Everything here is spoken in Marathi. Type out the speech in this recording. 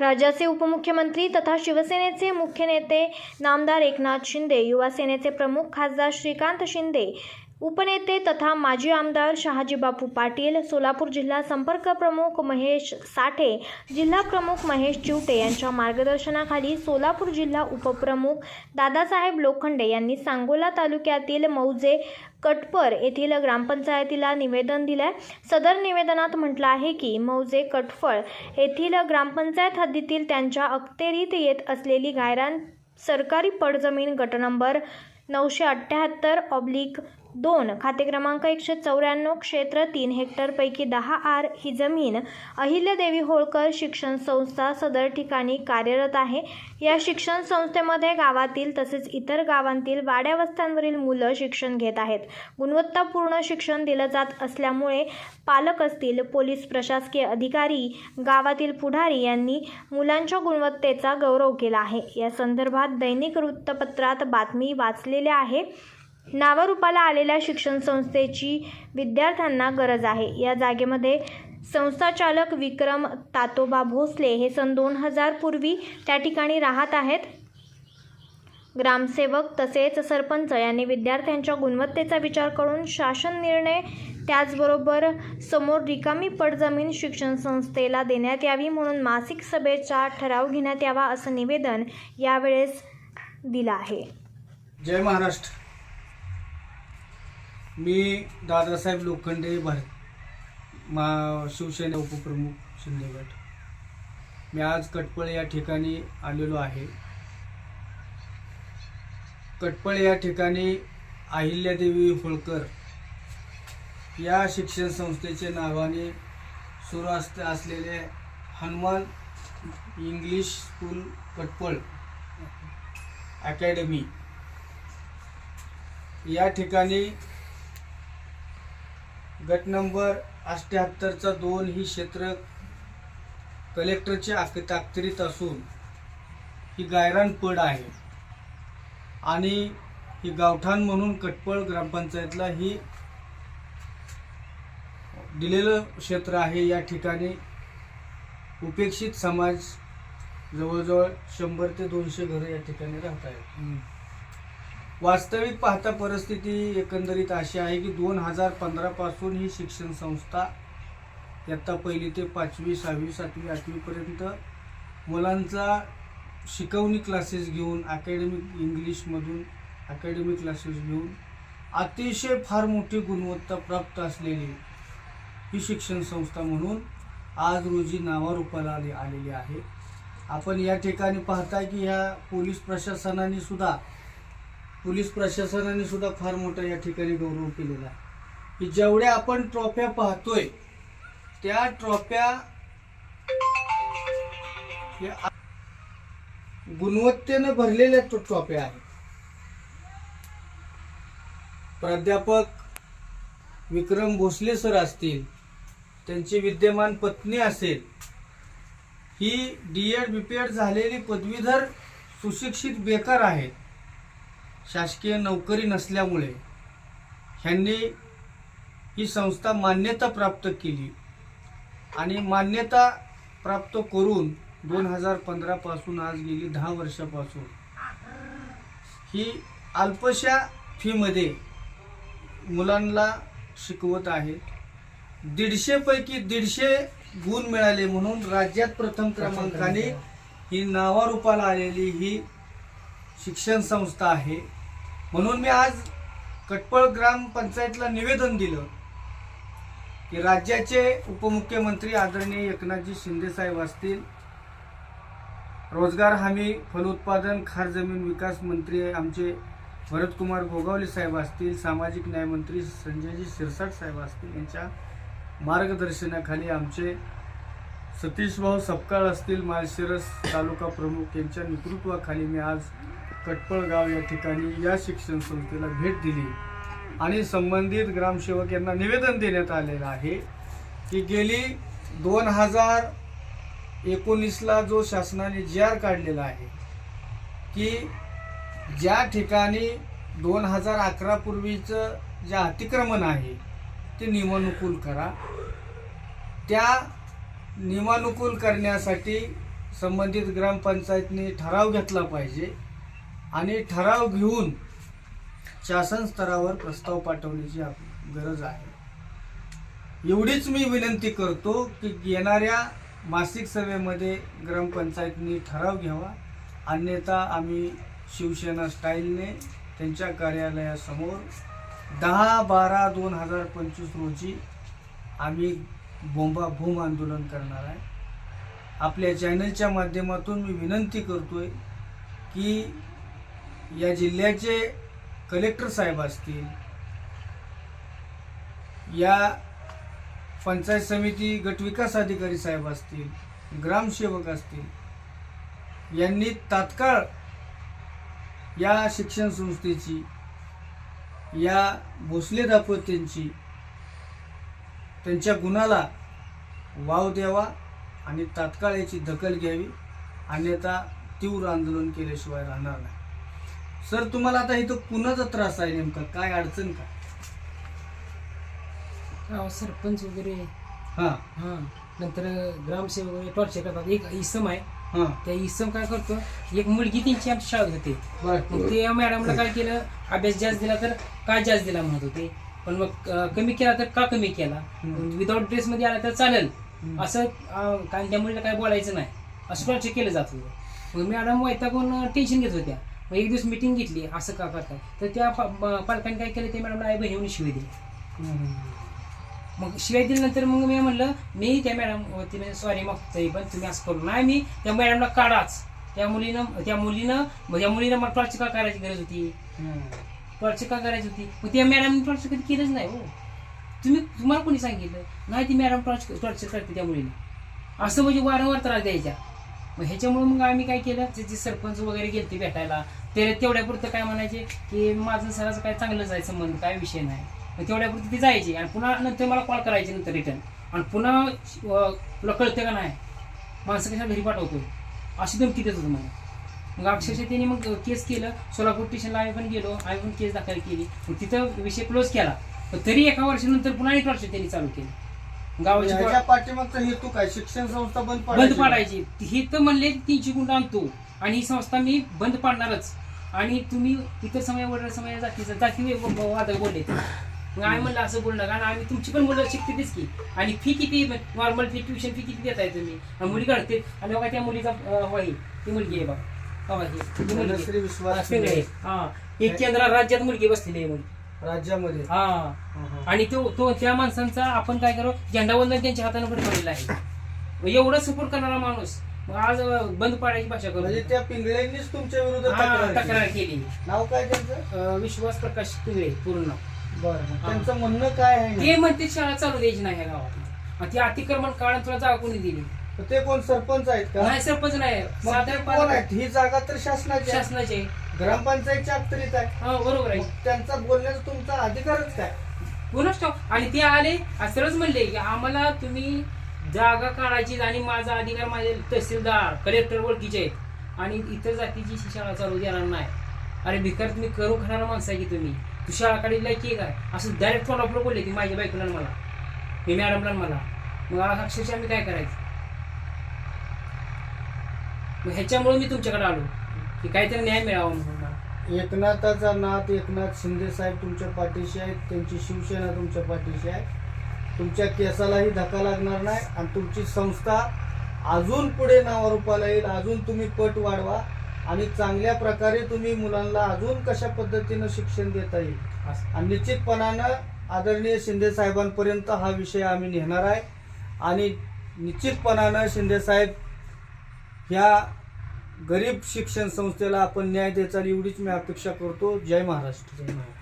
राज्याचे उपमुख्यमंत्री तथा शिवसेनेचे मुख्य नेते नामदार एकनाथ शिंदे युवा सेनेचे प्रमुख खासदार श्रीकांत शिंदे उपनेते तथा माजी आमदार शहाजीबापू पाटील सोलापूर जिल्हा संपर्क प्रमुख महेश साठे जिल्हा प्रमुख महेश चिवटे यांच्या मार्गदर्शनाखाली सोलापूर जिल्हा उपप्रमुख दादासाहेब लोखंडे यांनी सांगोला तालुक्यातील मौजे कटपर येथील ग्रामपंचायतीला निवेदन दिलंय. सदर निवेदनात म्हटलं आहे की मौजे कटफळ येथील ग्रामपंचायत हद्दीतील त्यांच्या अखत्यारीत येत असलेली गायरान सरकारी पडजमीन गट नंबर नऊशे अठ्ठ्याहत्तर ऑब्लिक दोन खाते क्रमांक एकशे चौऱ्याण्णव क्षेत्र तीन हेक्टरपैकी दहा आर ही जमीन अहिल्यादेवी होळकर शिक्षण संस्था सदर ठिकाणी कार्यरत आहे. या शिक्षण संस्थेमध्ये गावातील तसेच इतर गावांतील वाड्यावस्थांवरील मुलं शिक्षण घेत आहेत. गुणवत्तापूर्ण शिक्षण दिलं जात असल्यामुळे पालक असतील पोलीस प्रशासकीय अधिकारी गावातील पुढारी यांनी मुलांच्या गुणवत्तेचा गौरव केला आहे. या संदर्भात दैनिक वृत्तपत्रात बातमी वाचलेल्या आहे. नावारूपाला आलेल्या शिक्षण संस्थेची विद्यार्थ्यांना गरज आहे. या जागेमध्ये संस्थाचालक विक्रम तातोबा भोसले हे सन दोन हजार पूर्वी त्या ठिकाणी राहत आहेत. ग्रामसेवक तसेच सरपंच यांनी विद्यार्थ्यांच्या गुणवत्तेचा विचार करून शासन निर्णय त्याचबरोबर समोर रिकामी पडजमीन शिक्षण संस्थेला देण्यात यावी म्हणून मासिक सभेचा ठराव घेण्यात यावा असं निवेदन यावेळेस दिलं आहे. जय महाराष्ट्र. मी दादासाहेब लोखंडे भारत मा शिवसेना उपप्रमुख शिंदेगड मी आज कटपळ या ठिकाणी आलेलो आहे. कटपळ या ठिकाणी अहिल्यादेवी होळकर या शिक्षण संस्थेच्या नावाने सुरू असते असलेले Hanuman English school Katpal academy. या ठिकाणी गट नंबर अठ्ठ्याहत्तरचा दोन ही क्षेत्र कलेक्टरच्या आक ताकदीत असून ही गायरान पड आहे. आणि ही गावठाण म्हणून कटपळ ग्रामपंचायतला ही दिलेलं क्षेत्र आहे. या ठिकाणी उपेक्षित समाज जवळजवळ शंभर ते दोनशे घरं या ठिकाणी राहत आहेत. वास्तविक पाहता परिस्थिती एकंदरीत अशी आहे की दोन हजार पंधरापासून ही शिक्षण संस्था इयत्ता पहिली ते पाचवी सहावी सातवी आठवीपर्यंत मुलांचा शिकवणी क्लासेस घेऊन अकॅडमिक इंग्लिशमधून अकॅडमिक क्लासेस घेऊन अतिशय फार मोठी गुणवत्ता प्राप्त असलेली ही शिक्षण संस्था म्हणून आज रोजी नावारूपाला आले आलेली आहे. आपण या ठिकाणी पाहताय की ह्या पोलीस प्रशासनाने सुद्धा पोलीस प्रशासनाने सुद्धा फार मोठा या ठिकाणी गौरव केलेला आहे. की जेवढ्या आपण ट्रॉफ्या पाहतोय त्या ट्रॉफ्या हे गुणवत्तेनं भरलेल्या तो ट्रॉफ्या आहेत. प्राध्यापक विक्रम भोसले सर असतील त्यांची विद्यमान पत्नी असेल ही D Ed B P Ed झालेली पदवीधर सुशिक्षित बेकार आहेत. शासकीय नोकरी नसल्यामुळे ह्यांनी ही संस्था मान्यता प्राप्त केली. आणि मान्यता प्राप्त करून दोन हजार पंधरापासून आज गेली दहा वर्षापासून. ही अल्पशा फीमध्ये मुलांना शिकवत आहे. दीडशेपैकी दीडशे गुण मिळाले म्हणून राज्यात प्रथम क्रमांकाने ही नावारूपाला आलेली ही शिक्षण संस्था आहे. म्हणून मी आज कटपळ ग्रामपंचायतला निवेदन दिलं की राज्याचे उपमुख्यमंत्री आदरणीय एकनाथजी शिंदे साहेब असतील रोजगार हमी फलोत्पादन खार जमीन विकास मंत्री आमचे भरतकुमार गोगावले साहेब असतील सामाजिक न्यायमंत्री संजयजी शिरसाट साहेब असतील यांच्या मार्गदर्शनाखाली आमचे सतीश भाऊ सपकाळ असतील माळशिरस तालुका प्रमुख यांच्या नेतृत्वाखाली मी आज कटपळगाव या ठिकाणी या शिक्षण संस्थेला भेट दिली. आणि संबंधित ग्रामसेवक यांना निवेदन देण्यात आलेलं आहे की गेली दोन हजार एकोणीसला जो शासनाने जी आर काढलेला आहे की ज्या ठिकाणी दोन हजार अकरापूर्वीचं जे अतिक्रमण आहे ते नियमानुकूल करा. त्या नियमानुकूल करण्यासाठी संबंधित ग्रामपंचायतीने ठराव घेतला पाहिजे. आणि ठराव घेऊन शासन स्तरावर प्रस्ताव पाठवण्याची गरज आहे. एवढीच मी विनंती करतो की येणाऱ्या मासिक सभेमध्ये ग्रामपंचायतनी ठराव घ्यावा. अन्यथा आम्ही शिवसेना स्टाईलने त्यांच्या कार्यालयासमोर दहा बारा दोन हजार पंचवीस रोजी आम्ही बोंबा भूम आंदोलन करणार आहे. आपल्या चॅनलच्या माध्यमातून मी विनंती करतोय की या जिल्ह्याचे कलेक्टर साहेब असतील या पंचायत समिती गटविकास अधिकारी साहेब असतील ग्रामसेवक असतील यांनी तात्काळ या शिक्षण संस्थेची या भोसले दापत्यांची त्यांच्या गुणाला वाव द्यावा आणि तात्काळ याची दखल घ्यावी अन्यथा तीव्र आंदोलन केल्याशिवाय राहणार नाही. सर तुम्हाला आता इथं कुणाचा त्रास आहे नेमका? काय अडचण का? सरपंच वगैरे. हां. हा. नंतर ग्रामसेवक वगैरे टॉर्चर करतात. एक इसम आहे. हां. त्या इसम काय करतो? एक मुलगी त्यांची आमच्या शाळेत होते. बरं. मग ते मॅडमला काय केलं? अभ्यास जास्त दिला तर का जास्त दिला म्हणत होते. पण मग अं, कमी केला तर का कमी केला? हम्म. विदाऊट ड्रेस मध्ये आला तर चालेल. हम्म. असं अं, कारण त्या मुलीला काय बोलायचं नाही. असं टॉर्चर केलं जात होतं. मग मॅडम वैतागून टेन्शन घेत होत्या. मग एक दिवस मिटिंग घेतली असं का करताय? तर त्या पालकांनी काय केलं ते मॅडमला आई बहिणी शिवाय दिली मग शिवाय दिल्यानंतर मग मी म्हणलं मी त्या मॅडम तिने सॉरी मागतोय पण तुम्ही असं करू नाही मी त्या मॅडमला काढाच. त्या मुलीनं त्या मुलीनं त्या मुलीनं मला टॉर्चर का करायची गरज होती? हम्म. का करायची होती? मग त्या मॅडमने टॉर्चर कधी केलंच नाही हो. तुम्ही तुम्हाला कोणी सांगितलं? नाही ती मॅडम टॉर्चर टॉर्चर करते त्या मुलीला. असं म्हणजे वारंवार त्रास द्यायच्या मग ह्याच्यामुळे मग आम्ही काय केलं? ते जे सरपंच वगैरे गेलते भेटायला ते तेवढ्यापुरतं काय म्हणायचे की माझं सराचं काय चांगलंच आहे संबंध काय विषय नाही. मग तेवढ्यापुरती ते जायचे आणि पुन्हा नंतर मला कॉल करायचे नंतर रिटर्न आणि पुन्हा तुला कळतं का नाही? माणसं कशा घरी पाठवतो अशी धमकी देत होतं मला. मग अक्षरशः त्यांनी मग केस केलं. सोलापूर स्टेशनला आम्ही पण गेलो. आम्ही पण केस दाखल केली. मग तिथं विषय क्लोज केला. तरी एका वर्षानंतर पुन्हा एक वर्ष त्यांनी चालू केलं. गावाची याच्या पाठीमागचा हेतू काय? शिक्षण संस्था बंद बंद पाडायची? पाडायची. ही तर म्हणले तीनशे गुंड आणतो. आणि ही संस्था मी बंद पाडणारच. आणि तुम्ही इतर समय वडील समय जातीचं जाती वाद बोलले. ते. मग आम्ही म्हणलं असं बोलू नका. आणि आम्ही तुमची पण मुलं शिकतेच की. आणि फी किती नॉर्मल फी ट्युशन फी किती देताय तुम्ही? आणि मुली काढते आणि बघा त्या मुलीचा अं, ती मुलगी आहे बघा. बघा ही, ती मुलगी आहे. धनश्री विश्वास हा. हा. एक केंद्र राज्यात मुलगी बसलेली आहे मुलगी राज्यामध्ये. हा. आणि तो तो त्या माणसांचा आपण काय करू? झेंडावंदन त्यांच्या हाताने पडलेला आहे. एवढं सपोर्ट करणारा माणूस आज बंद पाडायची भाषा म्हणजे करू त्या पिंगळ्यांनीच तुमच्या हा, तक्रार केली. नाव काय त्यांचं? विश्वास प्रकाश पिंगळे पूर्ण. बरं. त्यांचं म्हणणं काय आहे? ते म्हणते शाळा चालू द्यायची नाही या गावात. ती अतिक्रमण काळात तुला जागा कोणी दिली? तर ते कोण सरपंच आहेत का? नाही सरपंच नाही. कोण आहेत? ही जागा तर शासनाची. शासनाचे ग्रामपंचायतच्या अखत्यारीत आहे. हा बरोबर आहे. मग त्यांचा बोलण्याचा तुमचा अधिकारच काय? कोणाच ठाऊक आणि ते आले आणि सरळच म्हणले की आम्हाला तुम्ही जागा काढायची आणि माझा अधिकार माझे तहसीलदार कलेक्टर ओळखीचे आहेत. आणि इतर जातीची शी शाळा चालू देणार नाही. अरे भिकार तुम्ही करू खाणारा माणसं आहे की तुम्ही? तू शाळा काढली की काय? असं डायरेक्ट तोंडापुढं बोलले ती माझ्या बायकोला मला. मी मॅडमला मला. मग अक्षरशः मी काय करायचं? मग ह्याच्यामुळे मी तुमच्याकडे आलो. की काहीतरी न्याय मिळावा म्हणून. एकनाथाचा नाथ एकनाथ शिंदे साहेब तुमच्या पाठीशी आहेत त्यांची शिवसेना तुमच्या पाठीशी आहे तुमच्या केसालाही धक्का लागणार नाही आणि तुमची संस्था अजून पुढे नावारूपाला येईल अजून तुम्ही पट वाढवा आणि चांगल्या प्रकारे तुम्ही मुलांना अजून कशा पद्धतीनं शिक्षण देता येईल. आणि निश्चितपणानं आदरणीय शिंदे साहेबांपर्यंत हा विषय आम्ही नेणार आहे आणि निश्चितपणानं शिंदे साहेब ह्या गरीब शिक्षण संस्थेला आपण न्याय द्यायचा एवढीच मी अपेक्षा करतो. जय महाराष्ट्र. जय महाराष्ट्र.